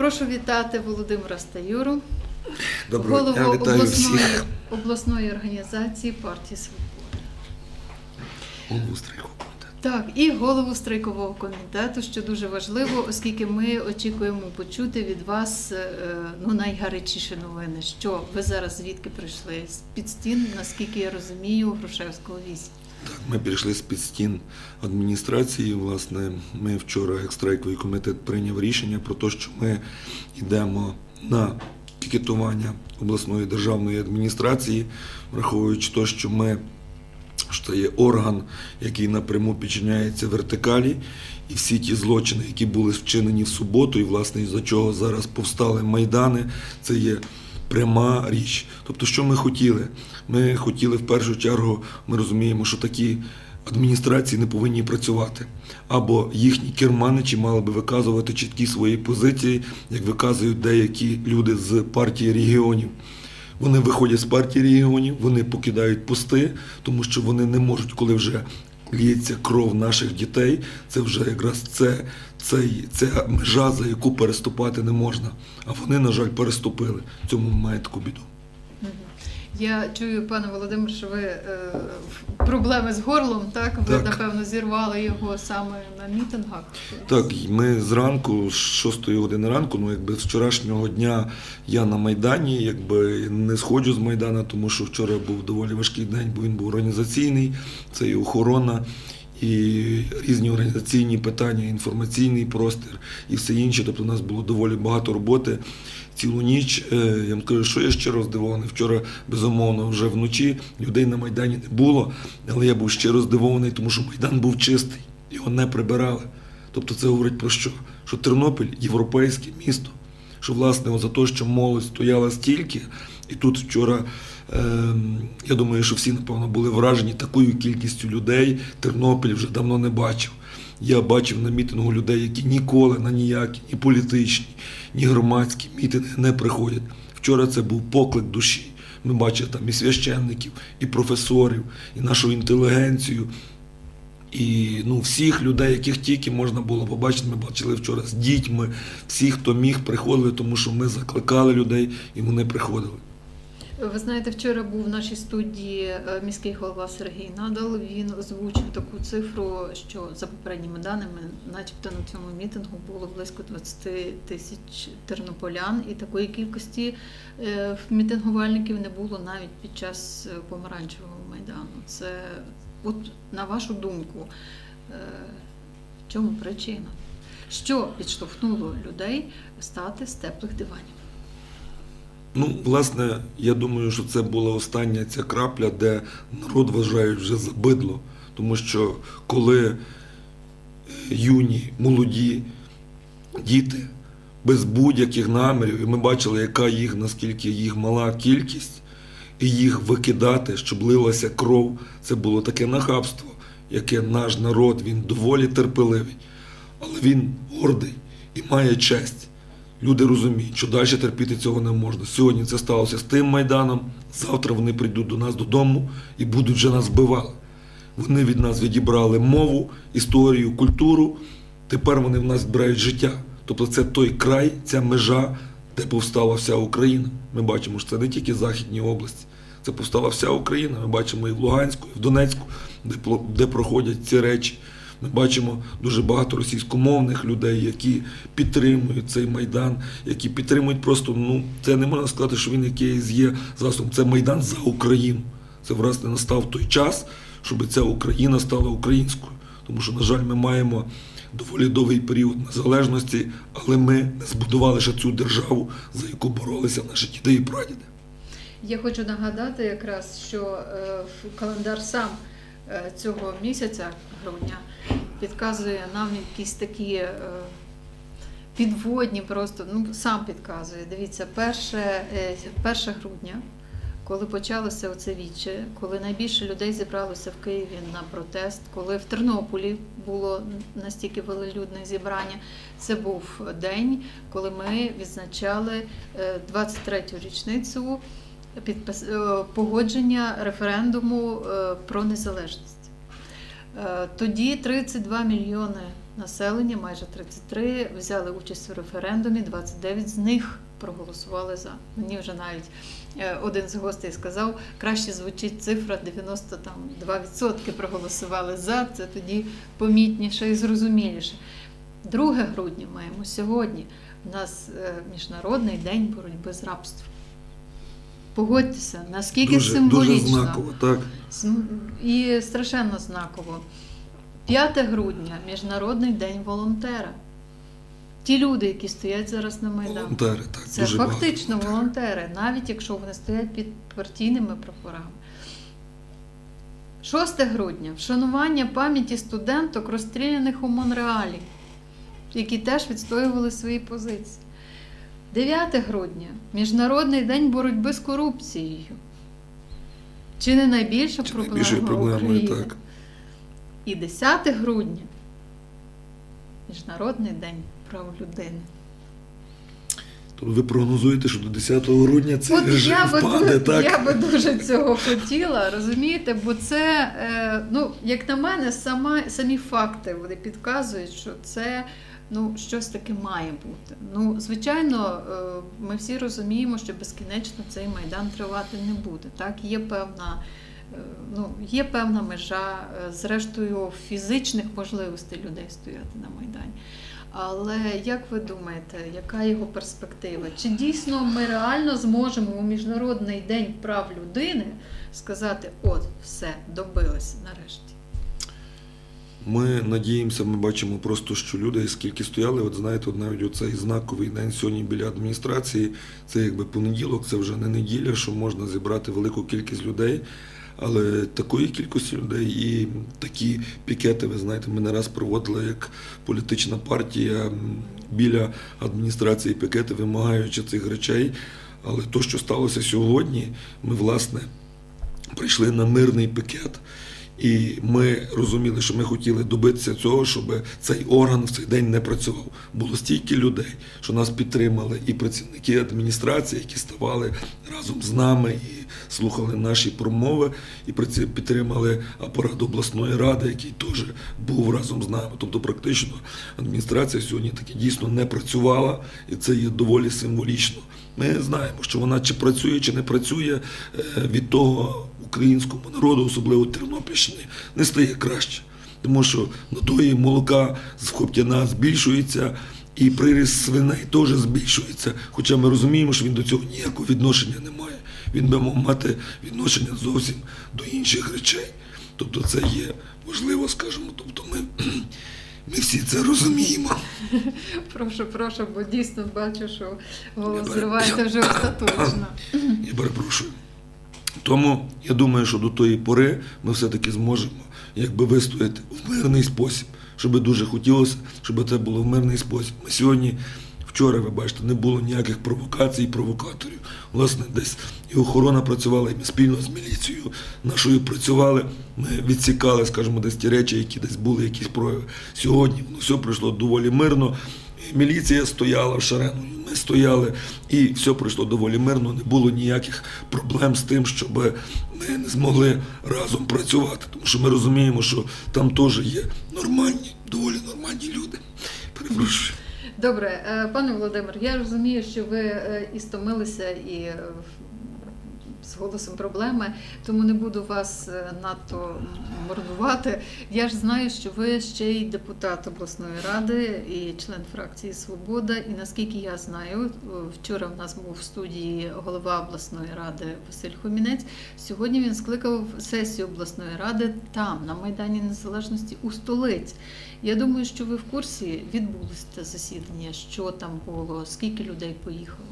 Прошу вітати Володимира Стаюру, Доброго голову дня, вітаю обласної, всіх. обласної організації партії Свобода. Голову страйкового комітету. Так, і голову страйкового комітету, що дуже важливо, оскільки ми очікуємо почути від вас е, ну, найгарячіші новини. Що ви зараз звідки прийшли? З під стін, наскільки я розумію, Грушевського 8. Так, ми пішли з під стін адміністрації. Власне, ми вчора, як страйковий комітет, прийняв рішення про те, що ми йдемо на пікетування обласної державної адміністрації, враховуючи те, що ми що є орган, який напряму підчиняється вертикалі, і всі ті злочини, які були вчинені в суботу, і власне із-за чого зараз повстали майдани, це є пряма річ. Тобто, що ми хотіли? Ми хотіли в першу чергу, ми розуміємо, що такі адміністрації не повинні працювати. Або їхні керманичі мали би виказувати чіткі свої позиції, як виказують деякі люди з партії регіонів. Вони виходять з партії регіонів, вони покидають пости, тому що вони не можуть, коли вже ліється кров наших дітей. Це вже якраз це, це, ця межа, за яку переступати не можна. А вони, на жаль, переступили. Цьому таку біду. Я чую, пане Володимир, що ви е, проблеми з горлом, так? Ви, Так. напевно, зірвали його саме на мітингах. Так, ми зранку, з 6 години ранку, ну якби з вчорашнього дня я на Майдані, якби не сходжу з Майдана, тому що вчора був доволі важкий день, бо він був організаційний, це і охорона, і різні організаційні питання, інформаційний простір і все інше. Тобто у нас було доволі багато роботи. Цілу ніч Е, я вам кажу, що я щиро здивований. Вчора, безумовно, вже вночі людей на Майдані не було, але я був щиро здивований, тому що Майдан був чистий, його не прибирали. Тобто це говорить про що? Що Тернопіль європейське місто. Що, власне, за те, що молодь стояла стільки, і тут вчора, ем, я думаю, що всі, напевно, були вражені такою кількістю людей. Тернопіль вже давно не бачив. Я бачив на мітингу людей, які ніколи на ніякі, ні політичні, ні громадські мітинги не приходять. Вчора це був поклик душі. Ми бачили там і священників, і професорів, і нашу інтелігенцію, і ну, всіх людей, яких тільки можна було побачити, ми бачили вчора з дітьми, всі, хто міг, приходили, тому що ми закликали людей, і вони приходили. Ви знаєте, вчора був в нашій студії е, міський голова Сергій Надал. Він озвучив таку цифру, що за попередніми даними, начебто на цьому мітингу було близько 20 тисяч тернополян, і такої кількості е, мітингувальників не було навіть під час е, помаранчевого майдану. Це, от на вашу думку, в чому причина? Що підштовхнуло людей стати з теплих диванів? Ну, власне, я думаю, що це була остання ця крапля, де народ вважає вже за бидло. Тому що коли е, юні, молоді діти без будь-яких намірів, і ми бачили, яка їх, наскільки їх мала кількість, і їх викидати, щоб лилася кров, це було таке нахабство, яке наш народ, він доволі терпеливий, але він гордий і має честь. Люди розуміють, що далі терпіти цього не можна. Сьогодні це сталося з тим майданом. Завтра вони прийдуть до нас додому і будуть вже нас вбивали. Вони від нас відібрали мову, історію, культуру. Тепер вони в нас збирають життя. Тобто це той край, ця межа, де повстала вся Україна. Ми бачимо, що це не тільки Західні області, це повстала вся Україна. Ми бачимо і в Луганську, і в Донецьку, де, проходять ці речі. Ми бачимо дуже багато російськомовних людей, які підтримують цей майдан, які підтримують просто. Ну це не можна сказати, що він якийсь є засобом. Це майдан за Україну. Це власне настав той час, щоб ця Україна стала українською. Тому що, на жаль, ми маємо доволі довгий період незалежності, але ми не збудували ще цю державу, за яку боролися наші діди і прадіди. Я хочу нагадати якраз, що е, в календар сам цього місяця, грудня, підказує нам якісь такі е, підводні, просто ну сам підказує. Дивіться, е, 1 грудня, коли почалося оце віче, коли найбільше людей зібралося в Києві на протест, коли в Тернополі було настільки велолюдне зібрання, це був день, коли ми відзначали е, 23-ю річницю підпис... е, погодження референдуму е, про незалежність. Е, Тоді 32 мільйони населення, майже 33, взяли участь у референдумі, 29 з них проголосували за. Мені вже навіть один з гостей сказав, краще звучить цифра 92% проголосували за, це тоді помітніше і зрозуміліше. 2 грудня маємо сьогодні. У нас Міжнародний день боротьби з рабством. Погодьтеся, наскільки Дуже, символічно. дуже знаково, так. І страшенно знаково. 5 грудня Міжнародний день волонтера. Ті люди, які стоять зараз на Майдані. Волонтери, так, Це дуже багато. фактично волонтери, навіть якщо вони стоять під партійними прапорами. 6 грудня вшанування пам'яті студенток, розстріляних у Монреалі, які теж відстоювали свої позиції. 9 грудня Міжнародний день боротьби з корупцією. Чи не найбільша Чи проблема проблемою, України? так. І 10 грудня Міжнародний день прав людини. Тобто ви прогнозуєте, що до 10 грудня цей От режим я би, впаде, ду- так? я би дуже цього хотіла, розумієте? Бо це, е, ну, як на мене, сама, самі факти вони підказують, що це ну, щось таке має бути. Ну, звичайно, е, ми всі розуміємо, що безкінечно цей майдан тривати не буде. Так, є певна. е, Ну, є певна межа, е, зрештою, фізичних можливостей людей стояти на Майдані. Але як ви думаєте, яка його перспектива? Чи дійсно ми реально зможемо у Міжнародний день прав людини сказати: от, все, добилися нарешті? Ми надіємося, ми бачимо просто, що люди, скільки стояли, от знаєте, от навіть оцей знаковий день сьогодні біля адміністрації, це якби понеділок, це вже не неділя, що можна зібрати велику кількість людей. Але такої кількості людей і такі пікети, ви знаєте, ми не раз проводили як політична партія біля адміністрації пікети, вимагаючи цих речей. Але то, що сталося сьогодні, ми власне прийшли на мирний пікет. І ми розуміли, що ми хотіли добитися цього, щоб цей орган в цей день не працював. Було стільки людей, що нас підтримали і працівники адміністрації, які ставали разом з нами і слухали наші промови, і підтримали апарат обласної ради, який теж був разом з нами. Тобто, практично адміністрація сьогодні таки дійсно не працювала, і це є доволі символічно. Ми знаємо, що вона чи працює, чи не працює е, від того українському народу, особливо Тернопільщини, не стає краще. Тому що надої молока з Хоптяна збільшується, і приріст свиней теж збільшується. Хоча ми розуміємо, що він до цього ніякого відношення не має. Він би мав мати відношення зовсім до інших речей. Тобто це є важливо, скажімо. Тобто ми, ми всі це розуміємо. Прошу, прошу, бо дійсно бачу, що голос зривається вже остаточно. Я перепрошую. Тому я думаю, що до тої пори ми все-таки зможемо якби вистояти в мирний спосіб, щоб дуже хотілося, щоб це було в мирний спосіб. Ми сьогодні, вчора, ви бачите, не було ніяких провокацій і провокаторів. Власне, десь і охорона працювала, і ми спільно з міліцією нашою працювали. Ми відсікали, скажімо, десь ті речі, які десь були якісь прояви. Сьогодні воно все пройшло доволі мирно. Міліція стояла в шарену, ми стояли, і все пройшло доволі мирно. Не було ніяких проблем з тим, щоб ми не змогли разом працювати. Тому що ми розуміємо, що там теж є нормальні, доволі нормальні люди. Перепрошую. Добре, е, пане Володимир, я розумію, що ви е, і стомилися, і е, з голосом проблеми, тому не буду вас е, надто мордувати. Я ж знаю, що ви ще й депутат обласної ради і член фракції Свобода. І наскільки я знаю, е, вчора в нас був в студії голова обласної ради Василь Хомінець. Сьогодні він скликав сесію обласної ради там, на Майдані Незалежності у столиці. Я думаю, що ви в курсі відбулося це засідання, що там було, скільки людей поїхало.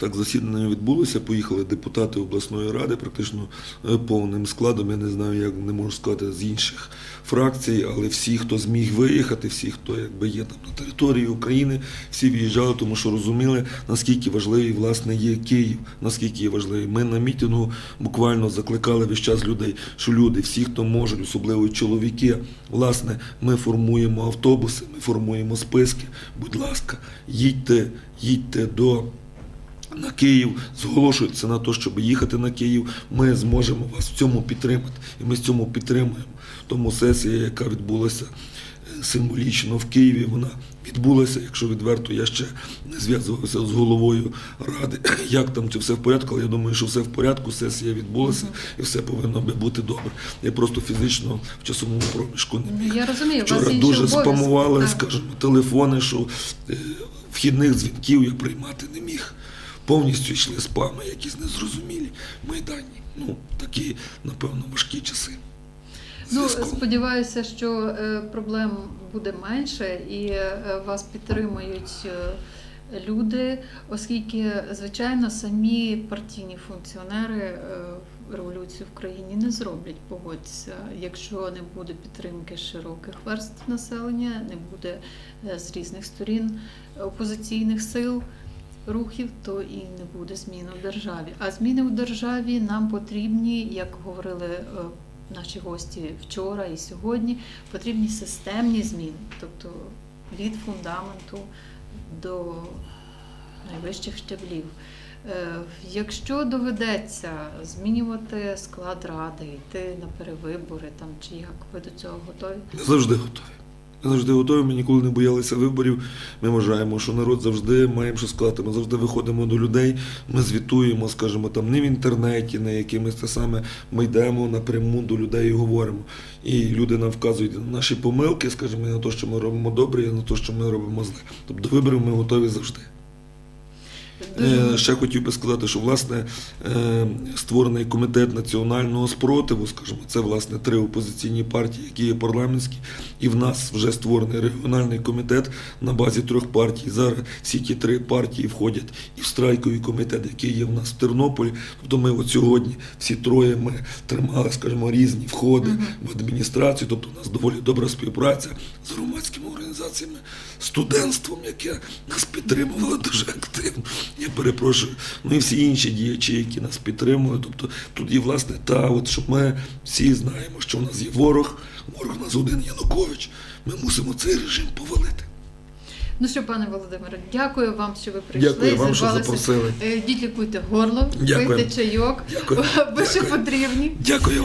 Так, засідання відбулося, поїхали депутати обласної ради, практично е, повним складом. Я не знаю, як не можу сказати з інших фракцій, але всі, хто зміг виїхати, всі, хто якби є там на території України, всі виїжджали, тому що розуміли, наскільки важливий власне є Київ, наскільки є важливий. Ми на мітингу буквально закликали весь час людей, що люди, всі, хто можуть, особливо чоловіки, власне, ми формуємо автобуси, ми формуємо списки. Будь ласка, їдьте, їдьте до на Київ, зголошується на те, щоб їхати на Київ. Ми зможемо вас в цьому підтримати. І ми з цьому підтримуємо. Тому сесія, яка відбулася символічно в Києві вона відбулася. Якщо відверто, я ще не зв'язувався з головою ради, як там чи все в порядку, але я думаю, що все в порядку, сесія відбулася і все повинно би бути добре. Я просто фізично в часовому проміжку не міг. Ну, Я розумію, у вас Вчора дуже спамували, скажімо, телефони, що е, вхідних дзвінків я приймати не міг. Повністю йшли спами, якісь незрозумілі майдані. Ну, такі, напевно, важкі часи. Ну, сподіваюся, що е, проблем буде менше і е, вас підтримують е, люди, оскільки, звичайно, самі партійні функціонери революцію в країні не зроблять, погодься, якщо не буде підтримки широких верств населення, не буде з різних сторін опозиційних сил. Рухів, то і не буде змін у державі. А зміни у державі нам потрібні, як говорили е, наші гості вчора і сьогодні, потрібні системні зміни, тобто від фундаменту до найвищих щаблів. Е, Якщо доведеться змінювати склад ради, йти на перевибори там чи як, ви до цього готові? Завжди готові. Ми завжди готові, ми ніколи не боялися виборів. Ми вважаємо, що народ завжди має що сказати. Ми завжди виходимо до людей, ми звітуємо, скажімо, там не в інтернеті, не якимись те саме. Ми йдемо напряму до людей і говоримо. І люди нам вказують на наші помилки, скажімо, на те, що ми робимо добре, і на те, що ми робимо зле. Тобто до виборів ми готові завжди. Е, Ще хотів би сказати, що власне е, створений комітет національного спротиву, скажімо, це власне три опозиційні партії, які є парламентські, і в нас вже створений регіональний комітет на базі трьох партій. Зараз всі ті три партії входять і в страйковий комітет, який є в нас в Тернополі. Тобто ми от сьогодні всі троє ми тримали, скажімо, різні входи в адміністрацію. Тобто у нас доволі добра співпраця з громадськими організаціями, студентством, яке нас підтримувало дуже активно. Я перепрошую. Ну і всі інші діячі, які нас підтримують. Тобто тут є власне та, от щоб ми всі знаємо, що в нас є ворог, ворог у нас один Янукович. Ми мусимо цей режим повалити. Ну що, пане Володимире, дякую вам, що ви прийшли. Дякую вам, що запросили. Е, лікуйте горло, пийте чайок, ви ще потрібні. Дякую вам.